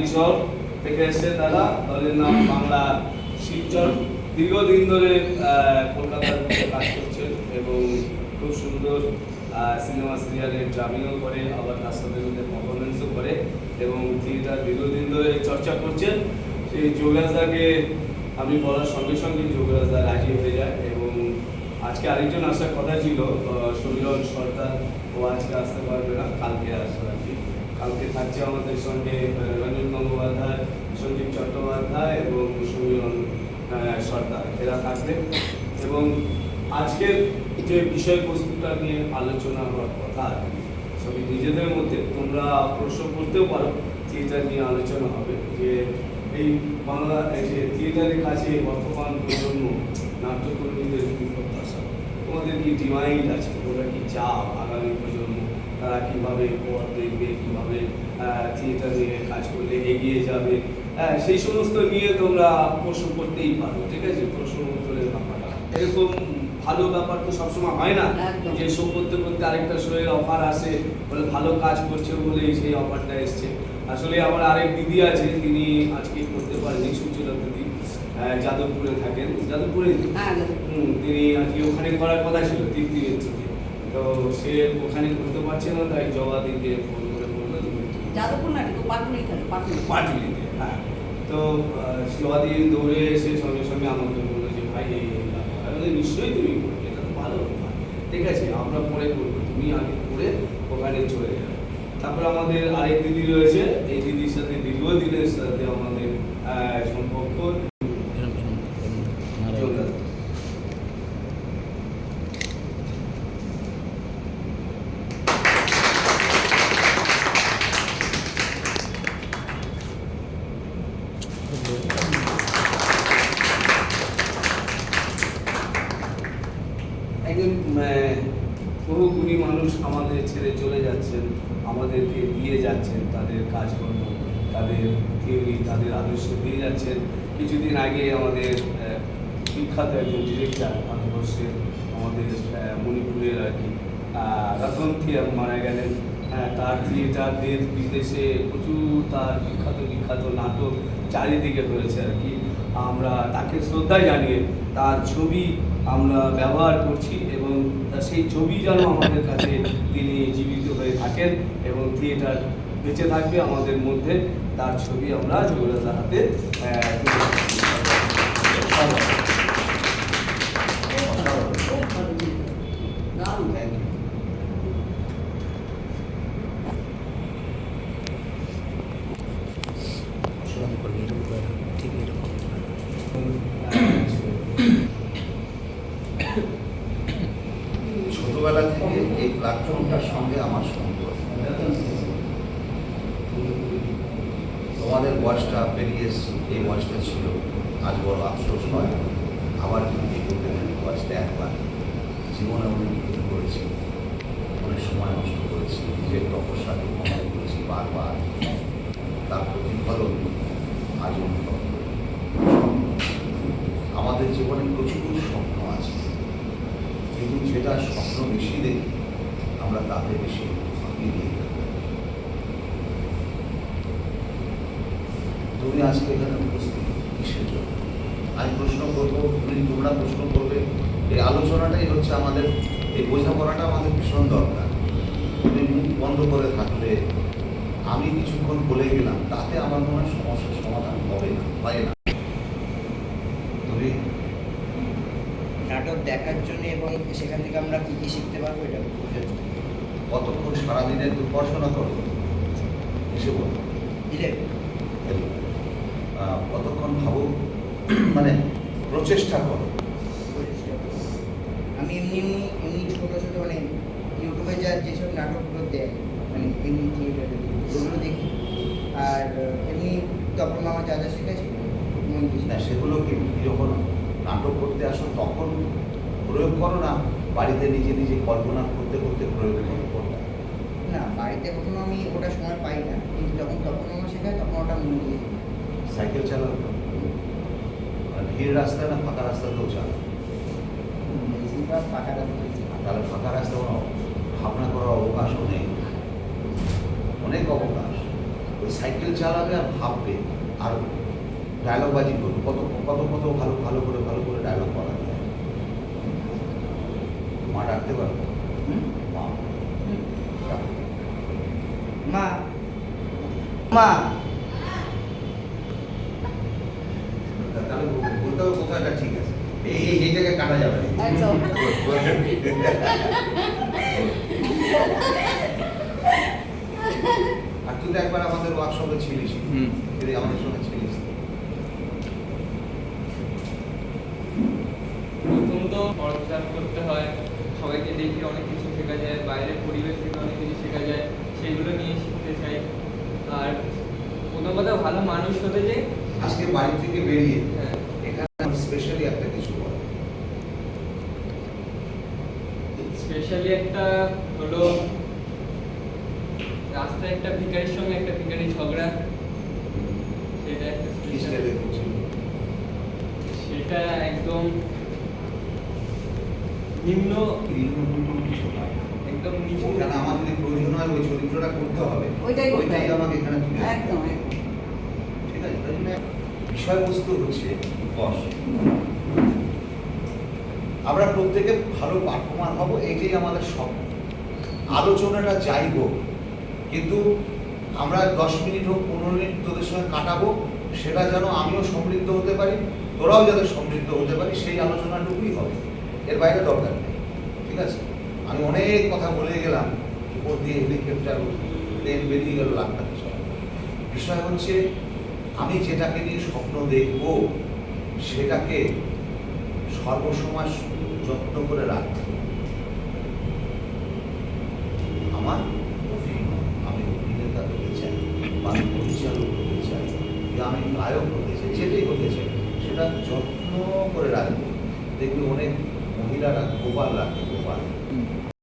কিশোর থেকে এসছে তারা দলের নাম বাংলা শিবচর দীর্ঘদিন ধরে কলকাতার কাজ করছেন এবং খুব সুন্দর সিনেমা সিরিয়ালে ড্রামিংও করে, আবার তার সাথে সাথে পারফরমেন্সও করে এবং থিয়েটার দীর্ঘদিন ধরে চর্চা করছেন। সেই যোগরাজদাকে আমি বলার সঙ্গে সঙ্গে যোগরাজদা রাজি হয়ে যায় এবং আজকে আরেকজন আসার কথা ছিল সমীরণ সর্দার। ও আজকে আসতে পারবে না, কালকে আসবে আর কি। কালকে থাকছে আমাদের সঙ্গে রঞ্জন গঙ্গোপাধ্যায় সঞ্জীব চট্টোপাধ্যায় এবং আহ, সর্দার। এরা থাকবে। এবং আজকের যে বিষয়বস্তুটা নিয়ে আলোচনা হওয়ার কথা সবই নিজেদের মধ্যে তোমরা প্রশ্ন করতেও পারো থিয়েটার নিয়ে আলোচনা হবে যে এই বাংলা এই যে থিয়েটারের কাছে বর্তমান প্রজন্ম নাট্যকর্মীদের কি প্রত্যাশা? তোমাদের কি ডিমাইন্ড আছে? তোমরা কি চাও আগামী প্রজন্ম? তারা কীভাবে পথ দেখবে কীভাবে থিয়েটার কাজ করলে এগিয়ে যাবে হ্যাঁ, সেই সমস্ত নিয়ে তোমরা প্রশ্ন করতেই পারো ঠিক আছে? প্রশ্ন উত্তরের ব্যাপারটা। এরকম ভালো ব্যাপার তো সবসময় হয় না যে শো করতে করতে আরেকটা শোয়ের অফার আসে বলে ভালো কাজ করছে বলেই সেই অফারটা এসছে। আসলে আমার আরেক দিদি আছে তিনি আজকে করতে পারেনি সুচিরা দিদি যাদবপুরে থাকেন। যাদবপুরে। হ্যাঁ তিনি আজকে ওখানে করার কথা ছিল তৃতীয় থেকে তো সে ওখানে করতে পারছে না তাই জবা দিকে ফোন করে বলল যাদবপুর না কিন্তু পাটুলি পাটুলিতে হ্যাঁ। তো আহ, জবাদি দৌড়ে এসে সঙ্গে সঙ্গে আমাকে বলল যে ভাই এই নিশ্চয়ই তুমি করবে এটা তো ভালো ঠিক আছে আমরা পরে করব তুমি আগে করে ওখানে চলে যাবে। তারপর আমাদের আরেক দিদি রয়েছে এই দিদির সাথে দীর্ঘদিনের সাথে আমাদের সম্পর্ক চলে আসে। একজন আহ, বহু গুণী মানুষ আমাদের ছেড়ে চলে যাচ্ছেন আমাদেরকে দিয়ে যাচ্ছেন তাদের কাজকর্ম তাদের থিওরি তাদের আদর্শ দিয়ে যাচ্ছেন। কিছুদিন আগে আমাদের বিখ্যাত একজন ডিরেক্টর ভারতবর্ষের আমাদের মণিপুরের আর কি রতন থিয়ার মারা গেলেন। হ্যাঁ, তার থিয়েটারদের বিদেশে প্রচুর তার বিখ্যাত বিখ্যাত নাটক চারিদিকে হয়েছে আর কি। আমরা তাকে শ্রদ্ধা জানিয়ে তার ছবি আমরা ব্যবহার করছি এবং সেই ছবি যেন আমাদের কাছে তিনি জীবিত হয়ে থাকেন এবং থিয়েটার বেঁচে থাকবে আমাদের মধ্যে, তার ছবি আমরা জগন্নাথের হাতে আহ, তুলে ধরছি। খুব ভালো ছিল। দারুণ Thank you. ছোটবেলা থেকে এই প্ল্যাটফর্মটার সঙ্গে আমার সম্পর্ক। তোমাদের বয়সটা পেরিয়ে এসছি, এই বয়সটা ছিল। আজ বড় আফসোস হয় আবার কিন্তু এই বয়সটা একবার। জীবনে অনেক কিছু করেছি, অনেক সময় নষ্ট করেছি, নিজের তপস্যাকে ভ্রমণ করেছি বারবার। তার প্রতিফলন আজ অনুভব আমাদের জীবনে প্রচুর স্বপ্ন কিন্তু যেটা স্বপ্ন বেশি দেখি, আমরা তাতে বেশি দিয়ে তুমি আজকে এখানে উপস্থিত, কিসের জন্য? আমি প্রশ্ন করব, তুমি তোমরা প্রশ্ন করবে। এই আলোচনাটাই হচ্ছে আমাদের, এই বোঝাপড়াটা আমাদের ভীষণ দরকার। তুমি মুখ বন্ধ করে থাকলে, আমি কিছুক্ষণ বলে গেলাম, তাতে আমার মনে হয় সমস্যার সমাধান হবে না, হয় না তুমি নাটক দেখার জন্য এবং সেখান থেকে আমরা কী কী শিখতে পারব এটা বোঝার জন্য কতক্ষণ সারাদিনে তুমি পড়াশোনা করো এসে বলো কতক্ষণ ভাবো? মানে প্রচেষ্টা করো। আমি এমনি এমনি এমনি ছোটো ছোটো মানে ইউটিউবে যা যেসব নাটকগুলো দেয় মানে এমনি থিয়েটারে ওগুলো দেখি। আর এমনি তখন আমার যা যা শেখাচ্ছে মন না সেগুলো কি যখন নাটক করতে আসো তখন? প্রয়োগ করো না বাড়িতে নিজে নিজে কল্পনা করতে করতে প্রয়োগ করো? না বাড়িতে কখনো আমি ওটা সময় পাই না কিন্তু যখন তখন আমার শেখায় তখন ওটা মন দিয়ে সাইকেল চালাও ভিড় রাস্তায় না ফাঁকা রাস্তাতেও চালাও। বেশিরভাগ ফাঁকা রাস্তা তাহলে ফাঁকা রাস্তায় কোনো ভাবনা করার অবকাশও নেই। অনেক অবকাশ। ওই সাইকেল চালাবে আর ভাববে আর ডায়লগ বাজি করবে। কত কত কত ভালো ভালো করে ভালো করে ডায়লগ করা মা ডাকতে পারব মা। মা। মা। তাহলে বলতে হবে কোথাও একটা ঠিক আছে। এই এই এই জায়গায় কাটা যাবে। আর তুই তো একবার আমাদের ওয়ার্কশপে ছিলিস হুম। আমাদের সঙ্গে ছিলিস। প্রথম তো পড়াশোনা করতে হয়। সবাইকে দেখে অনেক কিছু শেখা যায় বাইরের পরিবেশ থেকে অনেক কিছু শেখা যায় সেগুলো নিয়ে শিখতে চাই। আর প্রথম কথা ভালো মানুষ হতে যে আজকে বাড়ি থেকে বেরিয়ে হ্যাঁ, এখানে স্পেশালি একটা কিছু বল। স্পেশালি একটা হলো রাস্তায় একটা ভিখারির সঙ্গে একটা ভিখারি ঝগড়া। সেটা একটা? সেটা একদম নিম্ন কিছু নয়। একদম নিচু ওখানে আমার যদি প্রয়োজন হয় ওই চরিত্রটা করতে হবে। ওইটাই ওইটাই আমাকে এখানে তুলে একদম একদম। ঠিক আছে তাই জন্য বিষয়বস্তু হচ্ছে বস। আমরা প্রত্যেকে ভালো পারফর্মার হব এটাই আমাদের স্বপ্ন। আলোচনাটা হোক কিন্তু আমরা দশ মিনিট হোক পনেরো মিনিট তোদের সঙ্গে কাটাবো সেটা যেন আমিও সমৃদ্ধ হতে পারি তোরাও যাতে সমৃদ্ধ হতে পারি সেই আলোচনাটুকুই হবে। এর বাইরে দরকার নেই, ঠিক আছে? আমি অনেক কথা বলে গেলাম, উপর দিয়ে হেলিকপ্টার প্লেন বেরিয়ে গেল লাখ বিষয় হচ্ছে, আমি যেটাকে নিয়ে স্বপ্ন দেখব, সেটাকে সর্বসময় যত্ন করে রাখব আমার আমি অভিনেতা হতে চাই বা পরিচালক হতে চাই, বা আমি গায়ক হতে চাই, যেটাই হতে চাই, সেটা যত্ন করে রাখব। দেখবি অনেক মহিলারা গোপাল রাখে গোপাল